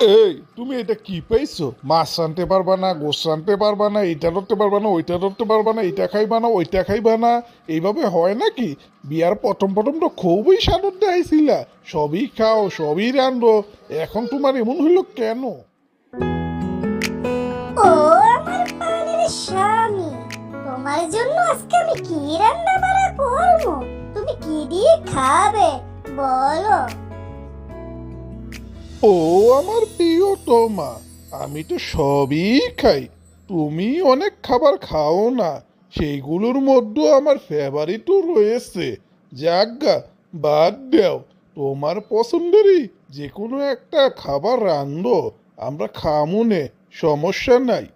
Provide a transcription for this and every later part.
এই, তুমি এটা কি পাইছো মাছ আনতে পারবা না গোস আনতে পারবা না, এটা ধরতে পারবা না, ওইটা ধরতে পারবা না, এটা খাইবা না, ওইটা খাইবা না। এইভাবে হয় নাকি? বিয়ার প্রথম প্রথম তো খুবই সানন্দে আইছিলা সবই খাও, সবই রান্ধো এখন তোমার এমন হইল কেন? ও তোমার জন্য আজকে আমি কি রান্না করব? তুমি কি দিয়ে খাবে? বলো। ও আমার প্রিয় তোমা আমি তো সবই খাই। তুমি অনেক খাবার খাও না সেইগুলোর মধ্যে আমার ফেভারিটও রয়েছে। যাজ্ঞা বাদ দাও। তোমার পছন্দেরই যে কোনো একটা খাবার রান্ধো, আমরা খামুনে সমস্যা নাই।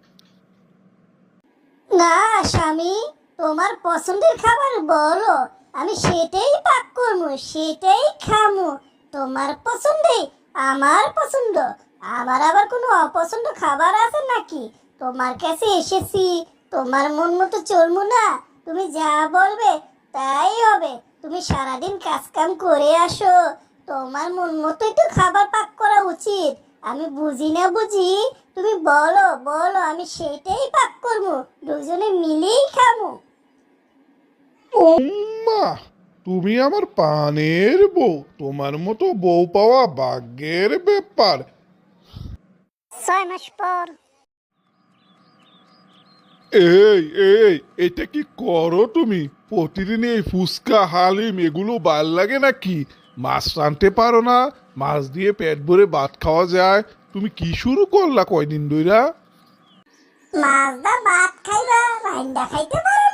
না, স্বামী, তোমার পছন্দের খাবার বলো, আমি সেটাই পাক করব সেটাই খামু। তোমার পছন্দে আমার পছন্দ। আমার আবার কোনো অপছন্দ খাবার আছে নাকি? তোমার কাছে এসেছি। তোমার মন মতো চলবো না। তুমি যা বলবে তাই হবে। তুমি সারাদিন কাজ কাম করে আসো। তোমার মন মতোই তো খাবার পাক করা উচিত। আমি বুঝি না বুঝি? তুমি বলো বলো, আমি সেটাই পাক করব দুজনে মিলেই খাব মা তুমি আমার পানের বউ তোমার মতো বউ পাওয়া ভাগ্যের ব্যাপার। ছয় মাস পর। এই এই এটা কি করো তুমি? প্রতিদিন এই ফুচকা হালিম এগুলো ভালো লাগে নাকি? মাছ রানতে পারো না মাছ দিয়ে পেট ভরে ভাত খাওয়া যায়। তুমি কি শুরু করলা কয়দিন ধইরা? মাছ দা ভাত খাইবা রান্না খাইতে পারো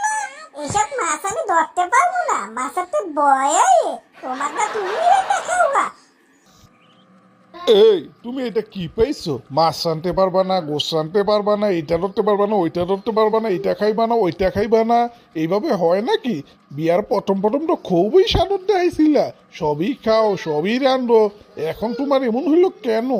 এসব মাছ আমি ধরতে পারব না। বয় তুমি রান্না খাওয়া এই তুমি এটা কি পাইছো মাছ আনতে পারবা না গোস আনতে পারবা না এটা ধরতে পারবা না ওইটা ধরতে পারবা না এটা খাইবা না ওইটা খাইবা না। এইভাবে হয় নাকি? বিয়ার প্রথম প্রথম তো খুবই সানন্দে আইছিলা। সবই খাও সবই রান্ধো এখন তোমার এমন হইল কেন?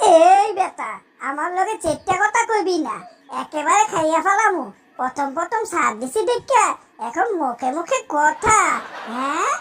এই বেটা আমার লগে চেষ্টা কথা কইবি না। একেবারে খাইয়া ফেলামু। প্রথম প্রথম সার দিছি দেখা এখন মুখে মুখে কথা হ্যাঁ?